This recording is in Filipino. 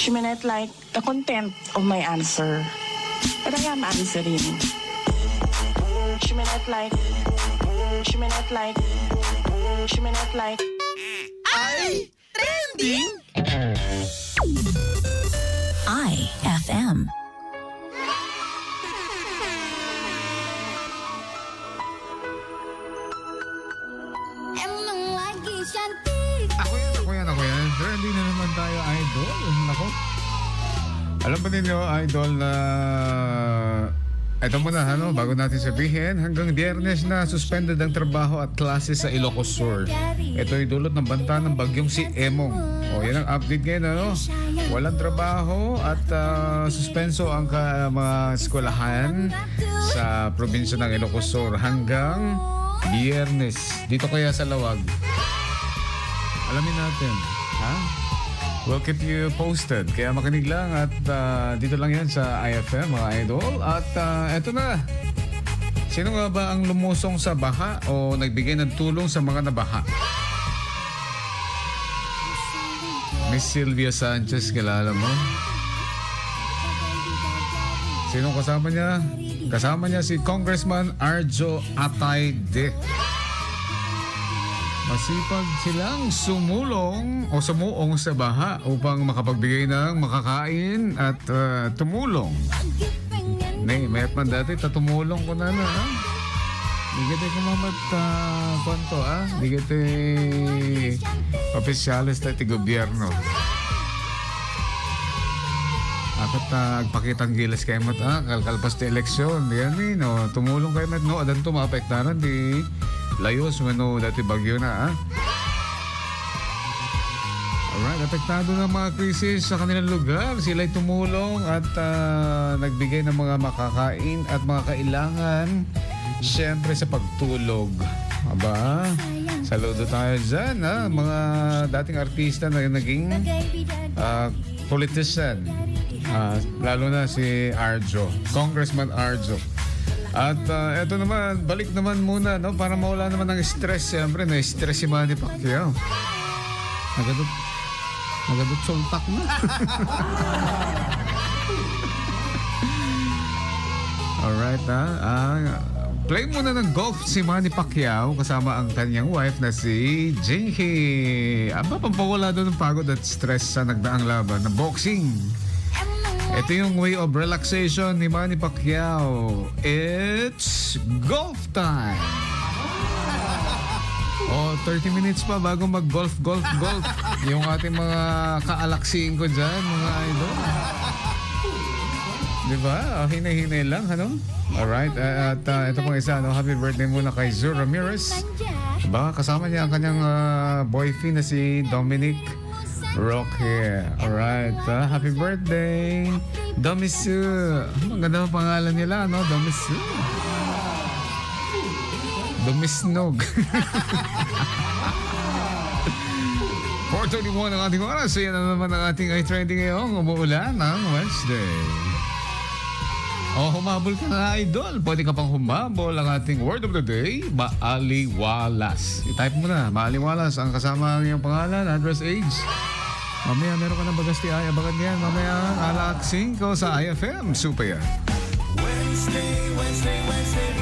She may not like the content of my answer, but I am answering. She may not like, she may not like, she may not like. IFM. Emang lagi cantik Ako yan, ako yan, ako yan. Hindi na naman tayo idol. Nako. Alam ba ninyo, idol, na... Ito muna, ano, bago natin sabihin, hanggang biyernes na suspended ang trabaho at klase sa Ilocos Sur. Ito ay dulot ng banta ng bagyong si Emong. O, yan ang update ngayon, ano? Walang trabaho at ah, suspenso ang ka, mga eskwelahan sa probinsya ng Ilocos Sur hanggang biyernes. Dito kaya sa Lawag. Alamin natin. Ha? We'll keep you posted. Kaya makinig lang at ah, dito lang yan sa IFM, mga idol. At ah, eto na. Sino nga ba ang lumusong sa baha o nagbigay ng tulong sa mga nabaha? Miss Sylvia Sanchez, kilala mo? Sino kasama niya? Kasama niya si Congressman Arjo Atayde. Masipag silang sumulong o sumuong sa baha upang makapagbigay ng makakain at ah, tumulong. Nay, mayat man dati, tatumulong ko na na. ha? Di kita kumamat uh, kwanto, ah. Di kita opisyalis tayo ti gobyerno. Apat na agpakitang gilas kayo mat, ah. Kalkalpas ti eleksyon. Di yan, eh, no. Tumulong kayo mat, no. Adan to maapektaran, di layos, no. Dati bagyo na, ah. Alright, apektado ng mga krisis sa kanilang lugar. Sila'y tumulong at ah, nagbigay ng mga makakain at mga kailangan. Siyempre sa pagtulog. Aba, saludo tayo dyan, ha? Mga dating artista na naging ah, politician. Ah, lalo na si Arjo, Congressman Arjo. At ah, eto naman, balik naman muna, no? Para mawala naman ng stress. Siyempre, na-stress si Manny Pacquiao. Nagadot, nagadot sultak na. Alright, ha? Ah, play muna ng golf si Manny Pacquiao kasama ang kanyang wife na si Jinky. Aba, pampawala doon ng pagod at stress sa nagdaang laban na boxing. Ito yung way of relaxation ni Manny Pacquiao. It's golf time! Oh, 30 minutes pa bago mag-golf, golf, golf. Yung ating mga kaalaksiin ko dyan, mga idol. Di ba? Oh, hinay-hinay lang, ano? Alright, uh, at uh, ito pang isa, no? happy birthday muna kay Zur Ramirez. Ba, kasama niya ang kanyang uh, boyfriend na si Dominic Roque. Alright, uh, happy birthday, Domisu. Ang ganda ng pangalan nila, no? Domisu. Dumisnog. 4.21 ang ating oras. Yan na naman ang ating ay trending ngayong umuulan ng Wednesday. Oh, humabol ka na, idol. Pwede ka pang humabol ang ating word of the day, maaliwalas. I-type mo na, maaliwalas. Ang kasama ang iyong pangalan, address, age. Mamaya meron ka ng bagasti ay abangan yan. Mamaya alaksing ko sa IFM. Super yan. Wednesday, Wednesday,